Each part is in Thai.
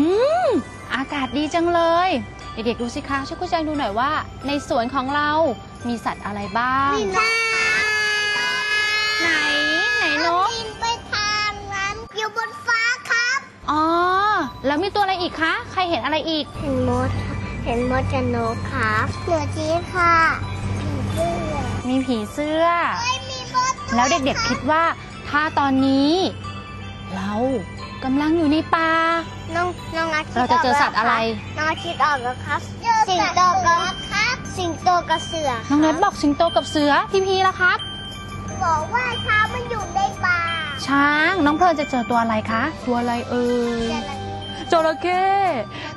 อืม อากาศดีจังเลย เด็กๆดูสิคะช่วยคุณแจงดูหน่อยว่า ในสวนของเรา มีสัตว์อะไรบ้าง มีนกไหน ไหนนกบินไปทางนั้นอยู่บนฟ้าครับ อ๋อ แล้วมีตัวอะไรอีกคะ ใครเห็นอะไรอีก เห็นมดเห็นมดกับนกครับเหนือจี๊ดค่ะผีเสื้อมีผีเสื้อเฮ้ยมีมดแล้วเด็กๆคิดว่า ถ้าตอนนี้ เรากำลังอยู่ในป่า น้องน้องอาทิตย์เราจะเจอสัตว์อะไร น้องอาทิตย์ออกแล้วครับ สิงโตกับครับสิงโตกับเสือน้องเนทบอกสิงโตกับเสือพี่พีล่ะครับ บอกว่าช้างมันอยู่ในป่า ช้างน้องเพลินจะเจอตัวอะไรคะ ตัวอะไรเอ่ยจระเข้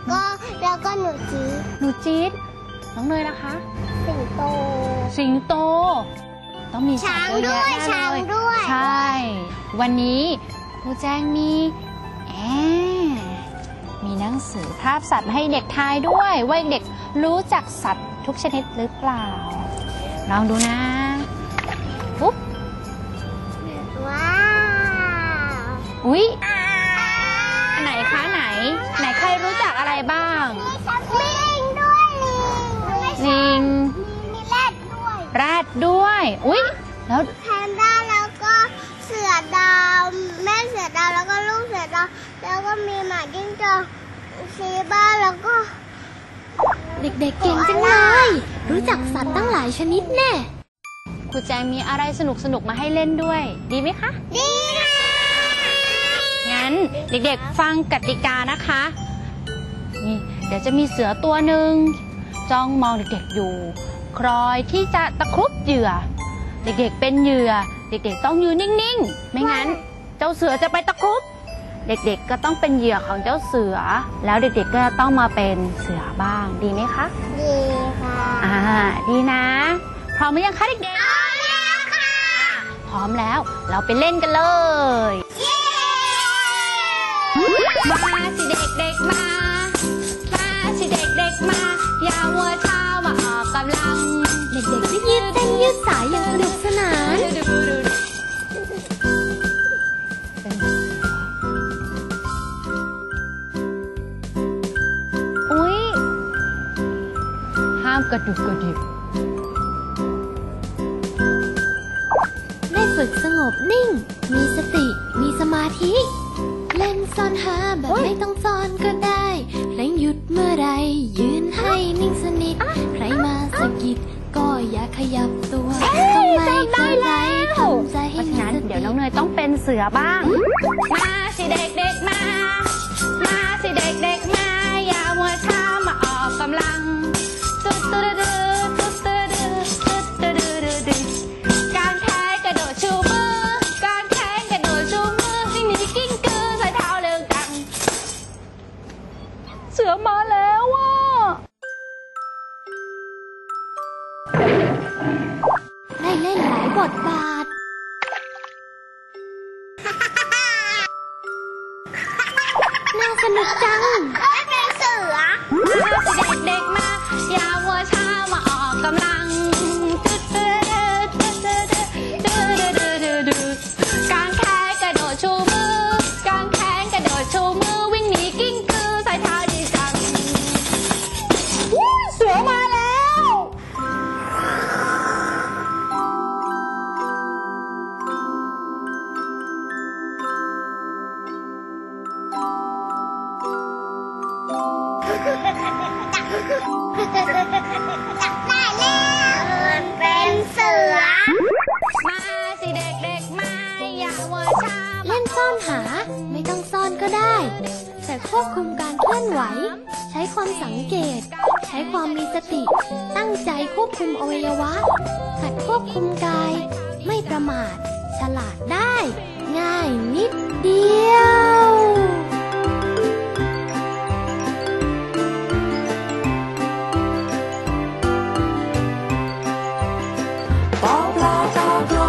ก็แล้วก็หนูจี๊ดหนูจี๊ดน้องเนยล่ะคะ สิงโต สิงโต ต้องมีสัตช้างเยอะด้วยแยะแน่ช้างเลยด้วย ใช่ วันนี้ ครูแจ้งมีแอมีหนังสือภาพสัตว์มาให้เด็กทายด้วย ว่าเด็กรู้จักสัตว์ทุกชนิดหรือเปล่า ลองดูนะปุ๊บว้าว อุ๊ยอันไหนคะไหน ไหนใครรู้จักอะไรบ้างมีลิงด้วยลิงลิงมีแรดด้วยแรดด้วย อุ๊ยแล้วแพนด้า มีหมาจิ้งจอกชีบ้าแล้วก็ เด็กๆเก่งจังเลย รู้จักสัตว์ตั้งหลายชนิดแน่ครูแจงมีอะไรสนุกสนุกๆมาให้เล่นด้วย ดีไหมคะ ดีค่ะ งั้นเด็กๆฟังกติกานะคะ นี่เดี๋ยวจะมีเสือตัวหนึ่งจ้องมองเด็กๆอยู่ ครอยที่จะตะครุบเหยื่อ เด็กๆเป็นเหยื่อ เด็กๆต้องยืนนิ่งๆ ไม่งั้น เจ้าเสือจะไปตะครุบ เด็กๆ ก็ต้องเป็นเหยื่อของเจ้าเสือ แล้วเด็กๆ ก็จะต้องมาเป็นเสือบ้าง ดีไหมคะ ดีค่ะ อ่า ดีนะ พร้อมหรือยังคะเด็กเอาแล้วค่ะๆพร้อมแล้ว เราไปเล่นกันเลยเย้มาสิเด็กๆมา มาสิเด็กๆมา อย่ามัวเช้า กระดุกกระดิกได้ฝึกสงบนิ่ง มีสติ มีสมาธิ เล่นซ่อนหาแบบไม่ต้องซ่อนก็ได้เพลงหยุดเมื่อไร ยืนให้นิ่งสนิท ใครมาสะกิด ก็อย่าขยับตัวทำไมเธอไรทำใจเพให้ราะฉะมีนั้นสเดี๋ยวติน้องเนยต้องเป็นเสือบ้าง มาสิเด็ก สือมาแล้วอะได้เล่นหลายบทบาท น่าสนุกจัง จับได้แล้วเป็นเสือ มาสิเด็กๆ มาอย่ามัวช้าเล่นซ่อนหาไม่ต้องซ่อนก็ได้ แต่ควบคุมการเคลื่อนไหว ใช้ความสังเกต ใช้ความมีสติ ตั้งใจควบคุมอวัยวะหัดควบคุมกาย ไม่ประมาท ฉลาดได้ ง่ายนิดเดียว Bom, blá, blá.